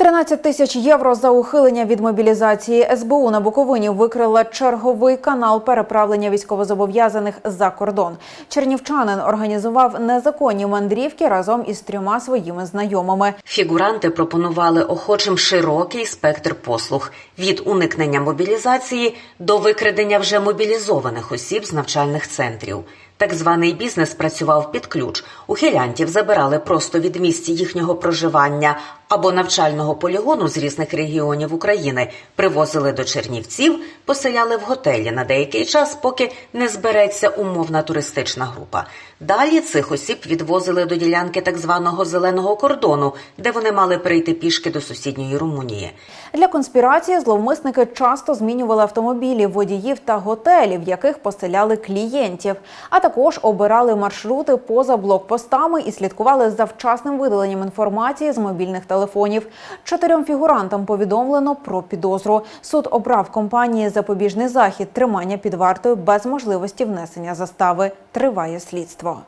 13 тисяч євро за ухилення від мобілізації СБУ на Буковині викрила черговий канал переправлення військовозобов'язаних за кордон. Чернівчанин організував незаконні мандрівки разом із трьома своїми знайомими. Фігуранти пропонували охочим широкий спектр послуг від уникнення мобілізації до викрадення вже мобілізованих осіб з навчальних центрів. Так званий бізнес працював під ключ. Ухилянтів забирали просто від місць їхнього проживання або навчального полігону з різних регіонів України, привозили до Чернівців, поселяли в готелі на деякий час, поки не збереться умовна туристична група. Далі цих осіб відвозили до ділянки так званого зеленого кордону, де вони мали прийти пішки до сусідньої Румунії. Для конспірації зловмисники часто змінювали автомобілі, водіїв та готелі, в яких поселяли клієнтів, а також обирали маршрути поза блокпостами і слідкували за вчасним видаленням інформації з мобільних телефонів. Чотирьом фігурантам повідомлено про підозру. Суд обрав компанії запобіжний захід тримання під вартою без можливості внесення застави. Триває слідство.